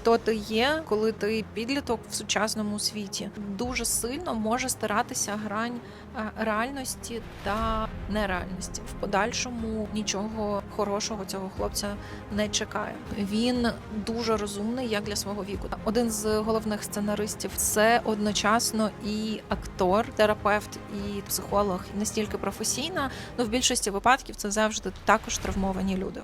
хто ти є, коли ти підліток в сучасному світі. Дуже сильно може стиратися грань е, реальності та нереальності. В подальшому нічого хорошого цього хлопця не чекає. Він дуже розумний, як для свого віку. Один з головних сценаристів це одночасно і актор, терапевт, і психолог настільки професійна. Ну в більшості випадків це завжди також травмовані люди.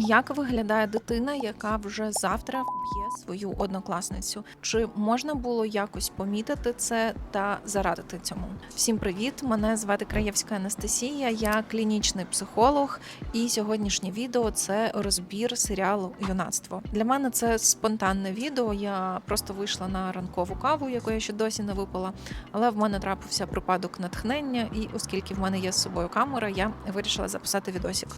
Як виглядає дитина, яка вже завтра вб'є свою однокласницю? Чи можна було якось помітити це та зарадити цьому? Всім привіт! Мене звати Краєвська Анастасія, я клінічний психолог, і сьогоднішнє відео це розбір серіалу Юнацтво. Для мене це спонтанне відео. Я просто вийшла на ранкову каву, яку я ще досі не випила. Але в мене трапився припадок натхнення, і оскільки в мене є з собою камера, я вирішила записати відосик.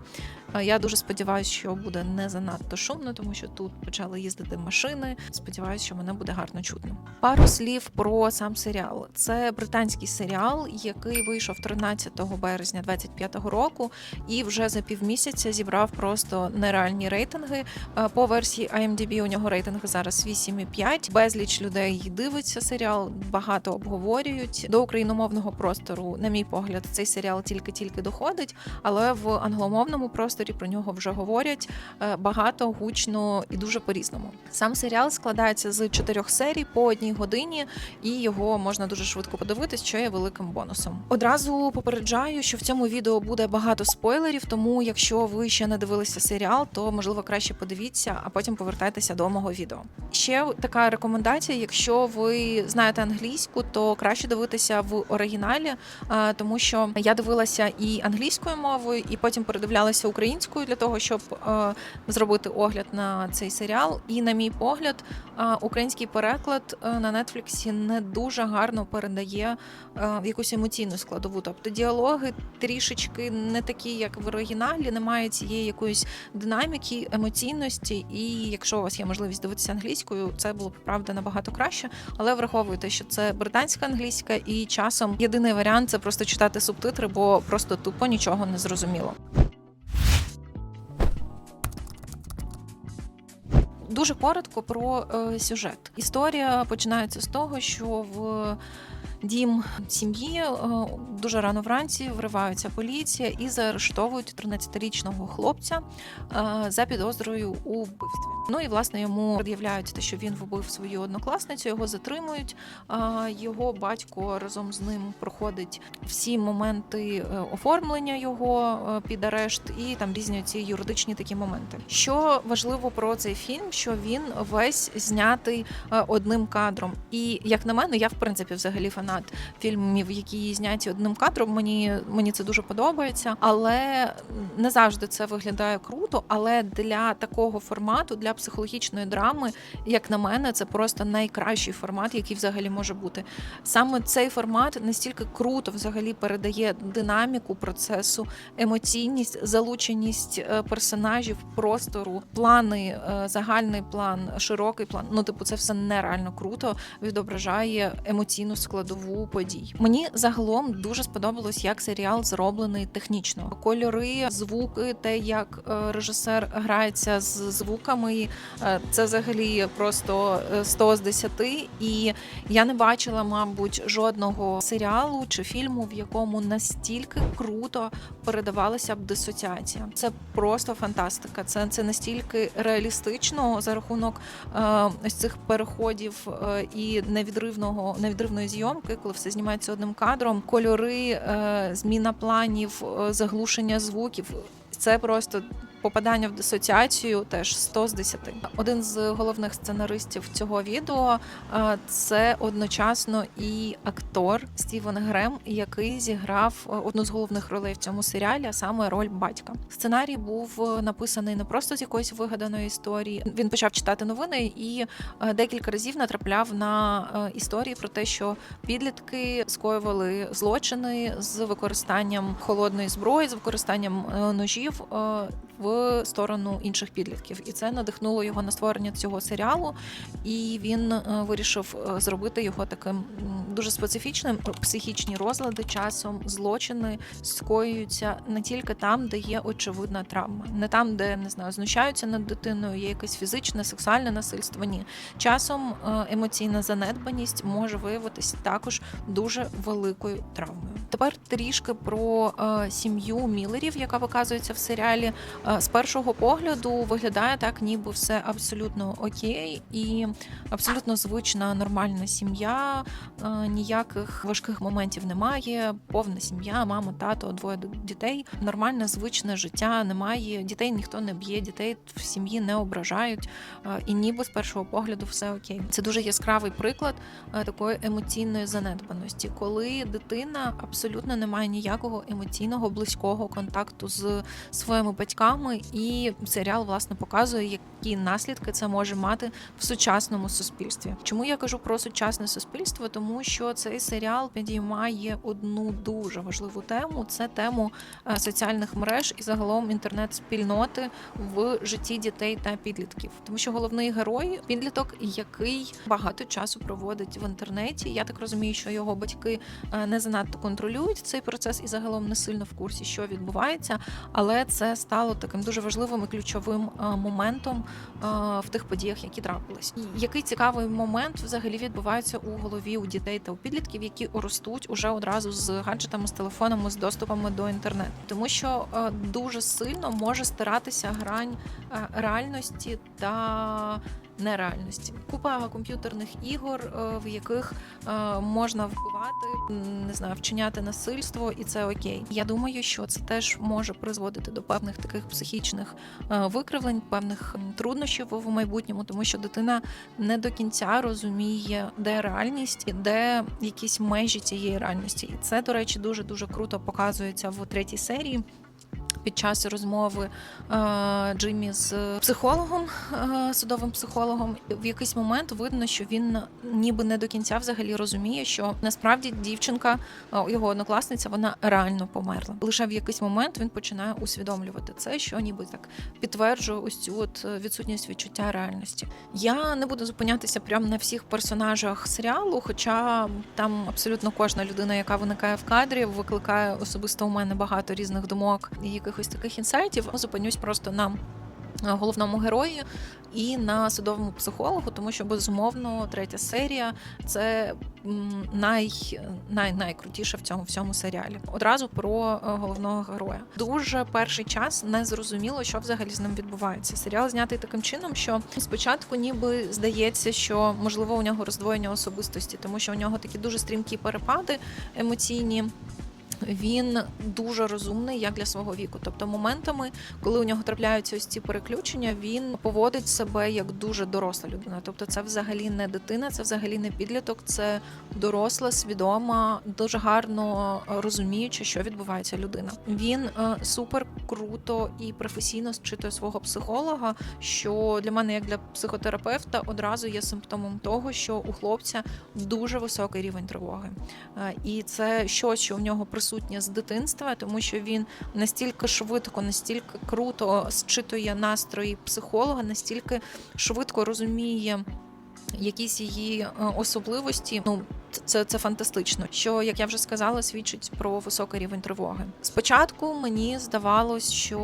Е, Я дуже сподіваюся, що буде не занадто шумно, тому що тут почали їздити машини. Сподіваюся, що мене буде гарно чутно. Пару слів про сам серіал. Це британський серіал, який вийшов 13 березня 25-го року, і вже за півмісяця зібрав просто нереальні рейтинги. Е, По версії IMDb у нього рейтинг зараз 8,5. Безліч людей дивиться серіал, багато обговорюють. До україномовного простору, на мій погляд, цей серіал тільки-тільки доходить, але в англомовному просторі про нього вже говорять е, багато, гучно і дуже по-різному. Сам серіал складається з чотирьох серій по одній годині, і його можна дуже швидко подивитись, що є великим бонусом. Одразу попереджаю, що в цьому відео буде багато спойлерів, тому якщо ви ще не дивилися серіал, то можливо краще подивіться, а потім повертайтеся до мого відео. Ще така рекомендація: якщо ви знаєте англійську, то краще дивитися в оригіналі, е, тому що я дивилася і англійською мовою, і потім передивлялася українською для того, щоб е, зробити огляд на цей серіал. І, на мій погляд, е, український переклад е, на Нетфліксі не дуже гарно передає е, якусь емоційну складову. Тобто діалоги трішечки не такі, як в оригіналі, немає цієї якоїсь динаміки, емоційності. І якщо у вас є можливість дивитися англійською, це було б правда набагато краще. Але враховуйте, що це британська англійська, і часом єдиний варіант це просто читати субтитри, бо просто тупо нічого не зрозуміло. Дуже коротко про е, сюжет. Історія починається з того, що в дім сім'ї е, дуже рано вранці вриваються поліція і заарештовують 13-річного хлопця е, за підозрою у вбивстві. Ну і власне йому пред'являють те, що він вбив свою однокласницю, його затримують. Його батько разом з ним проходить всі моменти е, оформлення його під арешт, і там різні ці юридичні такі моменти. Що важливо про цей фільм, що він весь знятий одним кадром. І як на мене, я в принципі взагалі фанат фільмів, які зняті одним кадром. Мені мені це дуже подобається, але не завжди це виглядає круто. Але для такого формату, для психологічної драми, як на мене, це просто найкращий формат, який взагалі може бути. Саме цей формат настільки круто взагалі передає динаміку процесу, емоційність, залученість е, персонажів, простору, плани, е, загальний план, широкий план. Ну, типу, це все нереально круто відображає емоційну складову подій. Мені загалом дуже сподобалось, як серіал зроблений технічно. Кольори, звуки, те, як е, режисер грається з звуками, е, це взагалі просто е, 100 з 10. І я не бачила, мабуть, жодного серіалу чи фільму, в якому настільки круто передавалася б дисоціація. Це просто фантастика. Це, це настільки реалістично за рахунок е, ось цих переходів е, і невідривного невідривної зйомки, коли все знімається одним кадром, кольори, е, зміна планів, е, заглушення звуків. Це просто попадання в дисоціацію теж 100 з 10. Один з головних сценаристів цього відео е, це одночасно і актор Стівен Грем, який зіграв е, одну з головних ролей в цьому серіалі, а саме роль батька. Сценарій був е, написаний не просто з якоїсь вигаданої історії. Він почав читати новини і декілька разів натрапляв на історії про те, що підлітки скоювали злочини з використанням холодної зброї, з використанням ножів. В сторону інших підлітків, і це надихнуло його на створення цього серіалу. І він е, вирішив е, зробити його таким дуже специфічним. Психічні розлади часом злочини скоюються не тільки там, де є очевидна травма, не там, де не знаю, знущаються над дитиною, є якесь фізичне, сексуальне насильство. Ні, часом е, емоційна занедбаність може виявитися також дуже великою травмою. Тепер трішки про е, сім'ю Міллерів, яка показується в серіалі. Е, з першого погляду виглядає так, ніби все абсолютно окей, і абсолютно звична нормальна сім'я. е, ніяких важких моментів немає. Повна сім'я, мама, тато, двоє дітей. Нормальне, звичне життя. Немає дітей, ніхто не б'є, дітей в сім'ї не ображають. і ніби з першого погляду все окей. Це дуже яскравий приклад такої емоційної занедбаності, коли дитина абсолютно не має ніякого емоційного близького контакту з своїми батьками, і серіал власне показує, які наслідки це може мати в сучасному суспільстві. Чому я кажу про сучасне суспільство? Тому що цей серіал підіймає одну дуже важливу тему: це тему е, соціальних мереж і загалом інтернет-спільноти в житті дітей та підлітків. Тому що головний герой підліток, який багато часу проводить в інтернеті. Я так розумію, що його батьки е, не занадто контролюють цей процес і загалом не сильно в курсі, що відбувається. Але це стало таким дуже важливим і ключовим е, моментом е, в тих подіях, які трапились. Який цікавий момент взагалі відбувається у голові у дітей та у підлітків, які ростуть уже одразу з гаджетами, з телефонами, з доступами до інтернету, тому що е, дуже сильно може стиратися грань реальності та нереальності. Купа комп'ютерних ігор, е, в яких е, можна вбивати, не знаю, вчиняти насильство, і це окей. Я думаю, що це теж може призводити до певних таких психічних е, викривлень, певних труднощів в майбутньому, тому що дитина не до кінця розуміє, де реальність, і де якісь межі цієї реальності. І це, до речі, дуже дуже круто показується в третій серії. Під час розмови е, Джиммі з психологом, е, судовим психологом, в якийсь момент видно, що він ніби не до кінця взагалі розуміє, що насправді дівчинка, е, його однокласниця, вона реально померла. Лише в якийсь момент він починає усвідомлювати це, що ніби так підтверджує ось цю от відсутність відчуття реальності. Я не буду зупинятися прямо на всіх персонажах серіалу, хоча там абсолютно кожна людина, яка виникає в кадрі, викликає особисто у мене багато різних думок і якихось таких інсайтів. Зупинюсь просто на е, головному герої і на судовому психологу, тому що безумовно третя серія це най, най, найкрутіша в цьому всьому серіалі. Одразу про е, головного героя. Дуже перший час не зрозуміло, що взагалі з ним відбувається. Серіал знятий таким чином, що спочатку ніби здається, що можливо у нього роздвоєння особистості, тому що у нього такі дуже стрімкі перепади емоційні. Він дуже розумний як для свого віку. Тобто, моментами, коли у нього трапляються ось ці переключення, він поводить себе як дуже доросла людина. Тобто, це взагалі не дитина, це взагалі не підліток, це доросла, свідома, дуже гарно е, розуміючи, що відбувається людина. Він е, супер круто і професійно зчитує свого психолога, що для мене, як для психотерапевта, одразу є симптомом того, що у хлопця дуже високий рівень тривоги. Е, І це щось, що в нього присутнє з дитинства, тому що він настільки швидко, настільки круто зчитує настрої психолога, настільки швидко розуміє. Якісь її е, особливості, ну це, це фантастично. Що, як я вже сказала, свідчить про високий рівень тривоги. Спочатку мені здавалось, що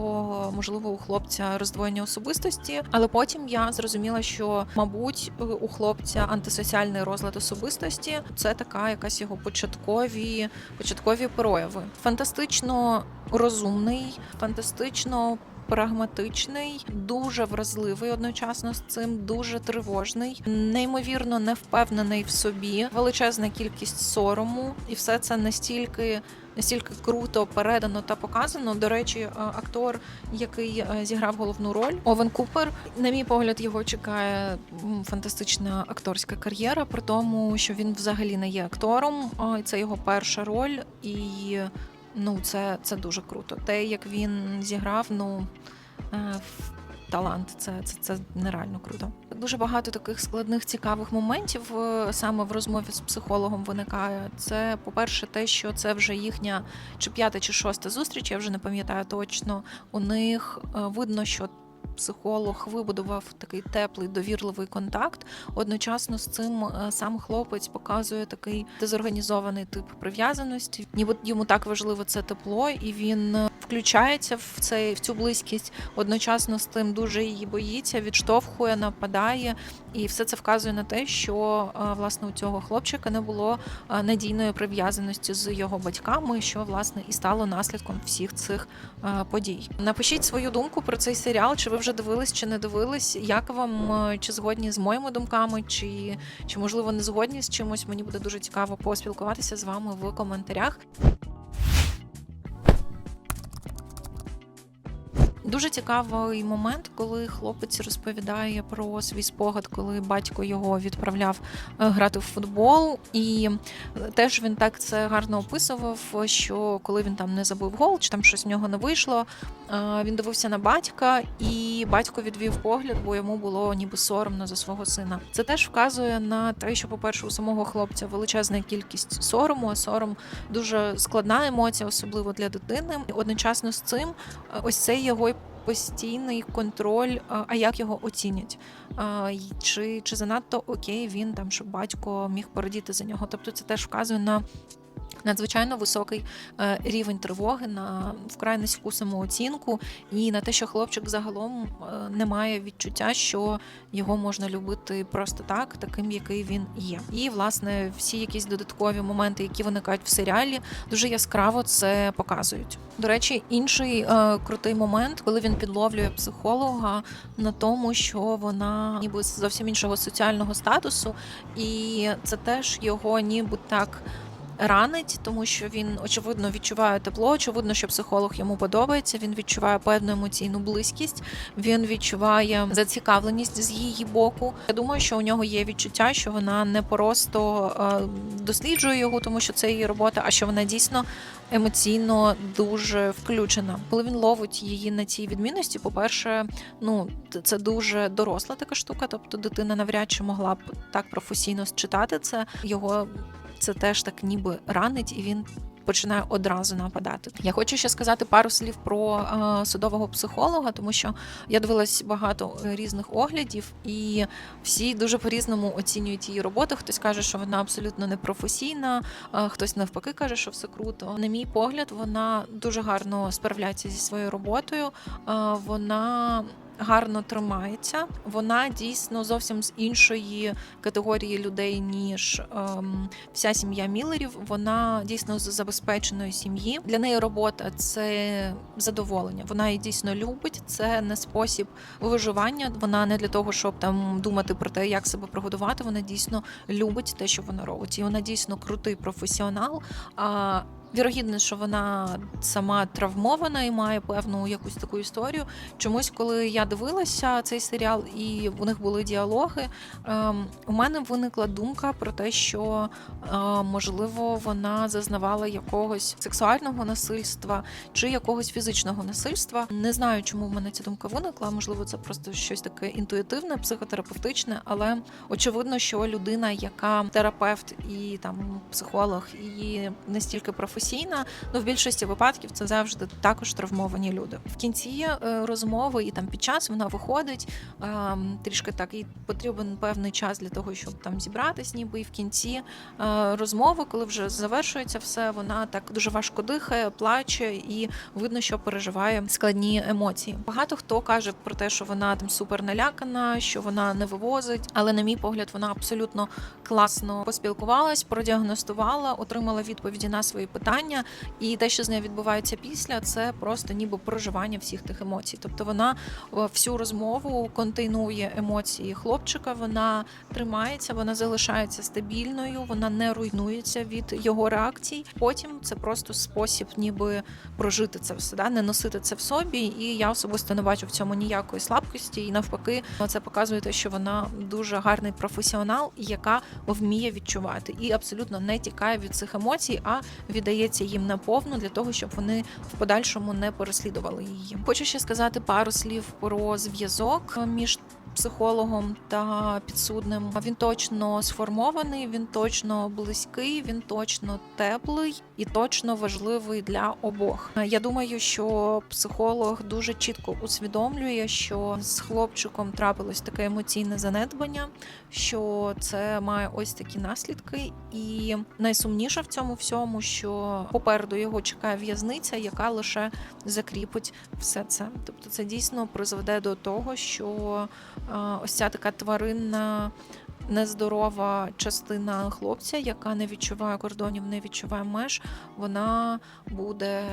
можливо у хлопця роздвоєння особистості, але потім я зрозуміла, що мабуть у хлопця антисоціальний розлад особистості це така якась його початкові, початкові прояви. Фантастично розумний, фантастично прагматичний, дуже вразливий одночасно з цим, дуже тривожний, неймовірно невпевнений в собі, величезна кількість сорому, і все це настільки. Настільки круто передано та показано. До речі, е, актор, який е, зіграв головну роль, Овен Купер. На мій погляд, його чекає фантастична акторська кар'єра, при тому, що він взагалі не є актором. Це його перша роль, і ну це, це дуже круто. Те, як він зіграв, ну е, в- талант, це, це, це нереально круто. Дуже багато таких складних цікавих моментів е, саме в розмові з психологом виникає. Це, по-перше, те, що це вже їхня чи п'ята, чи шоста зустріч, я вже не пам'ятаю точно. У них е, видно, що психолог вибудував такий теплий довірливий контакт. Одночасно з цим е, сам хлопець показує такий дезорганізований тип прив'язаності. Ніби йому так важливо це тепло, і він е, включається в цей в цю близькість. Одночасно з тим дуже її боїться, відштовхує, нападає, і все це вказує на те, що е, власне у цього хлопчика не було е, надійної прив'язаності з його батьками, що власне і стало наслідком всіх цих е, подій. Напишіть свою думку про цей серіал. Чи ви вже дивились, чи не дивились? Як вам чи згодні з моїми думками, чи, чи можливо не згодні з чимось? Мені буде дуже цікаво поспілкуватися з вами в коментарях. Дуже цікавий момент, коли хлопець розповідає про свій спогад, коли батько його відправляв е, грати в футбол, і теж він так це гарно описував, що коли він там не забив гол, чи там щось в нього не вийшло, е, він дивився на батька, і батько відвів погляд, бо йому було ніби соромно за свого сина. Це теж вказує на те, що, по-перше, у самого хлопця величезна кількість сорому, а сором дуже складна емоція, особливо для дитини. І одночасно з цим, е, ось цей його постійний контроль, а а як його оцінять, чи, чи занадто окей він там, щоб батько міг порадіти за нього. Тобто це теж вказує на. Надзвичайно високий е, рівень тривоги на вкрай низьку самооцінку і на те, що хлопчик загалом е, не має відчуття, що його можна любити просто так, таким, який він є. І власне всі якісь додаткові моменти, які виникають в серіалі, дуже яскраво це показують. До речі, інший е, крутий момент, коли він підловлює психолога на тому, що вона ніби з зовсім іншого соціального статусу, і це теж його ніби так. Ранить, тому що він очевидно відчуває тепло, очевидно, що психолог йому подобається. Він відчуває певну емоційну близькість, він відчуває зацікавленість з її боку. Я думаю, що у нього є відчуття, що вона не просто е, досліджує його, тому що це її робота, а що вона дійсно емоційно дуже включена. Коли він ловить її на цій відмінності, по-перше, ну це дуже доросла така штука, тобто дитина навряд чи могла б так професійно считати це. Його це теж так ніби ранить, і він. Починає одразу нападати. Я хочу ще сказати пару слів про е, судового психолога, тому що я дивилась багато е, різних оглядів, і всі дуже по-різному оцінюють її роботу. Хтось каже, що вона абсолютно непрофесійна, е, хтось навпаки каже, що все круто. На мій погляд, вона дуже гарно справляється зі своєю роботою. Вона гарно тримається. Вона дійсно зовсім з іншої категорії людей, ніж ем, вся сім'я Міллерів. Вона дійсно з забезпеченої сім'ї. Для неї робота це задоволення. Вона її дійсно любить. Це не спосіб виживання. Вона не для того, щоб там думати про те, як себе прогодувати. Вона дійсно любить те, що вона робить. І вона дійсно крутий професіонал. А Вірогідно, що вона сама травмована і має певну якусь таку історію. Чомусь, коли я дивилася цей серіал, і у них були діалоги, ем, у мене виникла думка про те, що е, можливо вона зазнавала якогось сексуального насильства чи якогось фізичного насильства. Не знаю, чому в мене ця думка виникла. Можливо, це просто щось таке інтуїтивне, психотерапевтичне, але очевидно, що людина, яка терапевт і там психолог, і настільки професійна, ну в більшості випадків це завжди також травмовані люди. В кінці е, розмови і там під час вона виходить е, трішки так, їй потрібен певний час для того, щоб там зібратись, ніби і в кінці е, розмови, коли вже завершується все, вона так дуже важко дихає, плаче, і видно, що переживає складні емоції. Багато хто каже про те, що вона там супер налякана, що вона не вивозить, але на мій погляд, вона абсолютно класно поспілкувалась, продіагностувала, отримала відповіді на свої питання, і те, що з нею відбувається після, це просто ніби проживання всіх тих емоцій. Тобто вона е, всю розмову контейнує емоції хлопчика, вона тримається, вона залишається стабільною, вона не руйнується від його реакцій. Потім це просто спосіб, ніби прожити це все, да? не носити це в собі. І я особисто не бачу в цьому ніякої слабкості. І навпаки, це показує те, що вона дуже гарний професіонал, яка вміє відчувати і абсолютно не тікає від цих емоцій, а віддається їм наповну для того, щоб вони в подальшому не переслідували її. Хочу ще сказати пару слів про зв'язок між психологом та підсудним. Він точно сформований, він точно близький, він точно теплий і точно важливий для обох. Я думаю, що психолог дуже чітко усвідомлює, що з хлопчиком трапилось таке емоційне занедбання, що це має ось такі наслідки, і найсумніше в цьому всьому, що попереду його чекає в'язниця, яка лише закріпить все це. Тобто, це дійсно призведе до того, що ось ця така тваринна. Нездорова частина хлопця, яка не відчуває кордонів, не відчуває меж, вона буде,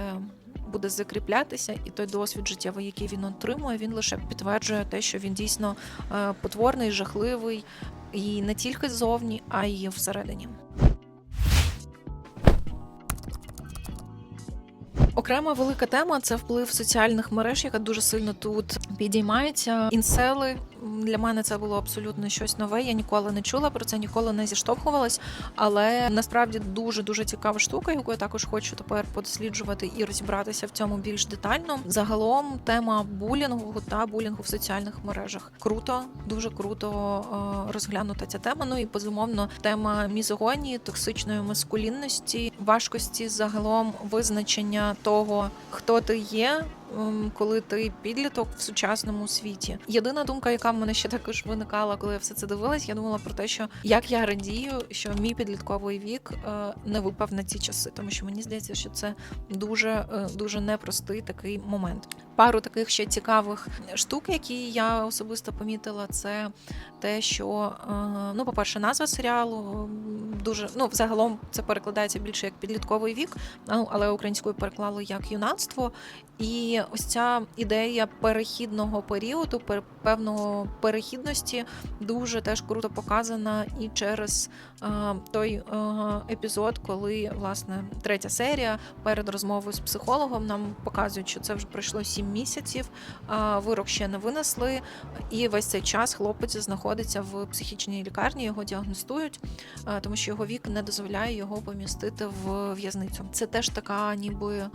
буде закріплятися, і той досвід життєвий, який він отримує, він лише підтверджує те, що він дійсно е, потворний, жахливий, і не тільки ззовні, а й всередині. Окрема велика тема це вплив соціальних мереж, яка дуже сильно тут підіймається. Інсели для мене це було абсолютно щось нове. Я ніколи не чула про це, ніколи не зіштовхувалась. Але насправді дуже дуже цікава штука, яку я також хочу тепер подосліджувати і розібратися в цьому більш детально. Загалом тема булінгу та булінгу в соціальних мережах круто, дуже круто е, розглянута ця тема. Ну і безумовно тема мізогонії, токсичної маскулінності, важкості загалом визначення того, хто ти є. Ем, Коли ти підліток в сучасному світі, єдина думка, яка в мене ще також виникала, коли я все це дивилась, я думала про те, що як я радію, що мій підлітковий вік е, не випав на ці часи, тому що мені здається, що це дуже е, дуже непростий такий момент. Пару таких ще цікавих штук, які я особисто помітила, це те, що е, ну, по-перше, назва серіалу дуже ну, загалом це перекладається більше як підлітковий вік, ну, але українською переклали як юнацтво. І ось ця ідея перехідного періоду, пер- певного перехідності, дуже теж круто показана і через е, той е, епізод, коли власне третя серія перед розмовою з психологом нам показують, що це вже пройшло сім місяців, вирок ще не винесли, і весь цей час хлопець знаходиться в психічній лікарні, його діагностують, тому що його вік не дозволяє його помістити в в'язницю. Це теж така, ніби е,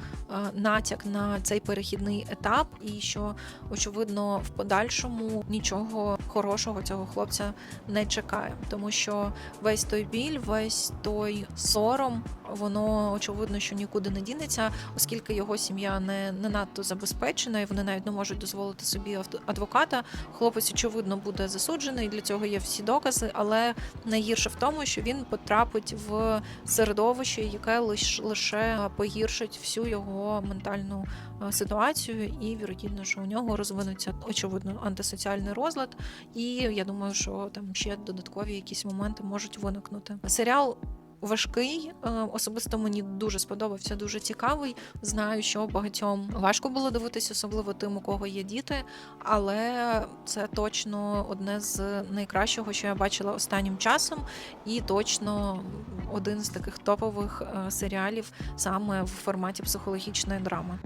натяк на цей перехідний етап, і що очевидно в подальшому нічого хорошого цього хлопця не чекає, тому що весь той біль, весь той сором, воно очевидно, що нікуди не дінеться, оскільки його сім'я не, не надто забезпечена, і вони навіть не можуть дозволити собі адвоката. Хлопець, очевидно, буде засуджений. Для цього є всі докази, але найгірше в тому, що він потрапить в середовище, яке лиш, лише погіршить всю його ментальну е, ситуацію, і вірогідно, що у нього розвинуться очевидно антисоціальний розлад. І я думаю, що там ще додаткові якісь моменти можуть виникнути. Серіал. Важкий, е, особисто мені дуже сподобався, дуже цікавий. Знаю, що багатьом важко було дивитись, особливо тим, у кого є діти. Але це точно одне з найкращого, що я бачила останнім часом, і точно один з таких топових е, серіалів саме в форматі психологічної драми.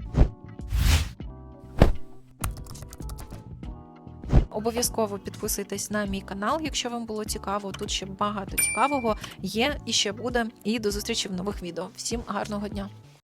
Обов'язково підписуйтесь на мій канал, якщо вам було цікаво. Тут ще багато цікавого є і ще буде. І до зустрічі в нових відео. Всім гарного дня!